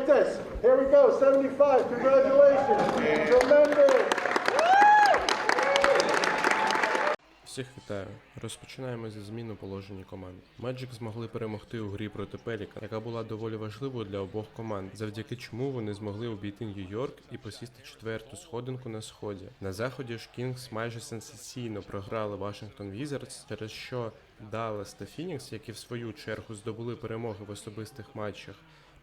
like this. Here we go, 75. Congratulations. Tremendous. Всіх вітаю. Розпочинаємо зі зміни положення команд. Magic змогли перемогти у грі проти Пеліка, яка була доволі важливою для обох команд, завдяки чому вони змогли обійти Нью-Йорк і посісти четверту сходинку на сході. На заході ж Кінгс майже сенсаційно програли Вашингтон Візардс, через що Даллас та Фінікс, які в свою чергу здобули перемоги в особистих матчах,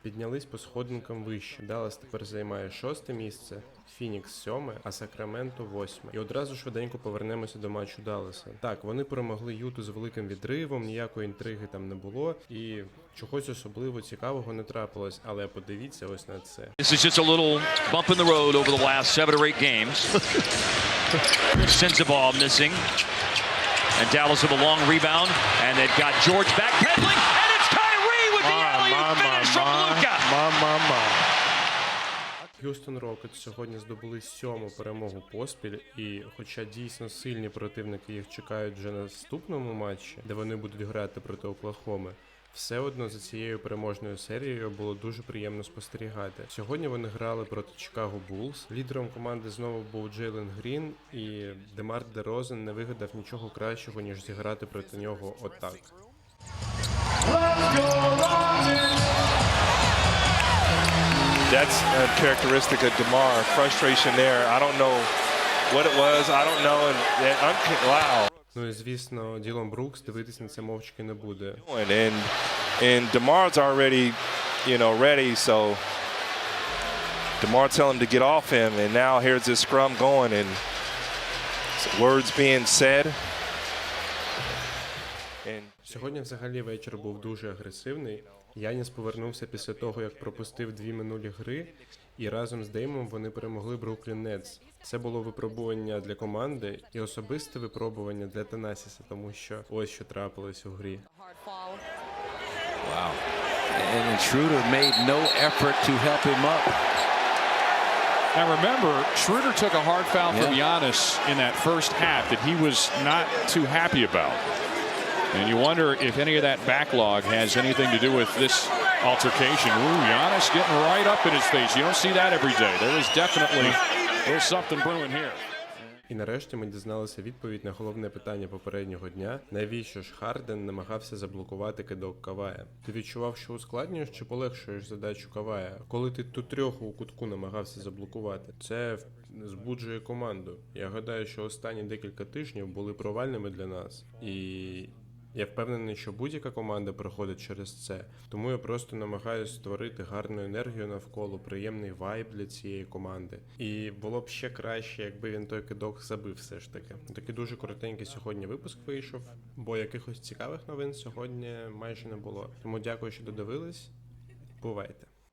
піднялись по сходинкам вище. Даллас тепер займає шосте місце, Фінікс сьоме, а Сакраменто восьме. І одразу швиденько повернемося до матчу Далласа. Так, вони перемогли Юту з великим відривом, ніякої інтриги там не було, і чогось особливо цікавого не трапилось. Але подивіться ось на це. This is just a little bump in the road over the. And Dallas with a long rebound. And they've got George backpedaling. And Х'юстон Рокетс сьогодні здобули сьому перемогу поспіль, і хоча дійсно сильні противники їх чекають вже на наступному матчі, де вони будуть грати проти Оклахоми. Все одно за цією переможною серією було дуже приємно спостерігати. Сьогодні вони грали проти Чикаго Булls. Лідером команди знову був Джейлен Грін, і Демар Дерозен не вигадав нічого кращого ніж зіграти проти нього отак. That's a characteristic of Demar. Frustration there. I don't know what it was. I don't know. And, and unca- wow. Ну і звісно, Ділон Брукс дивитись на це мовчки не буде. And and, and Demar's already, you know, ready. So Demar tell him to get off him, and now here's this scrum going, and words being said. And Сьогодні взагалі вечір був дуже агресивний. Яніс повернувся після того, як пропустив дві минулі гри, і разом з Деймом вони перемогли Бруклін Нетс. Це було випробування для команди і особисте випробування для Танасіса, тому що ось що трапилось у грі. Wow. And Schroeder made no effort to help him up. Now remember, Schroeder took a hard foul from Giannis in that first half that he was not too happy about. And you wonder if any of that backlog has anything to do with this altercation. Ooh, Giannis getting right up in his face. You don't see that every day. There is definitely there's something brewing here. І нарешті ми дізналися відповідь на головне питання попереднього дня: навіщо ж Харден намагався заблокувати кидок Кавая? Ти відчував, що ускладнюєш чи полегшуєш задачу Кавая? Коли ти ту трьоху у кутку намагався заблокувати, це збуджує команду. Я гадаю, що останні декілька тижнів були провальними для нас, і я впевнений, що будь-яка команда проходить через це. Тому я просто намагаюся створити гарну енергію навколо, приємний вайб для цієї команди. І було б ще краще, якби він той кидок забив все ж таки. Такий дуже коротенький сьогодні випуск вийшов, бо якихось цікавих новин сьогодні майже не було. Тому дякую, що додивились. Бувайте!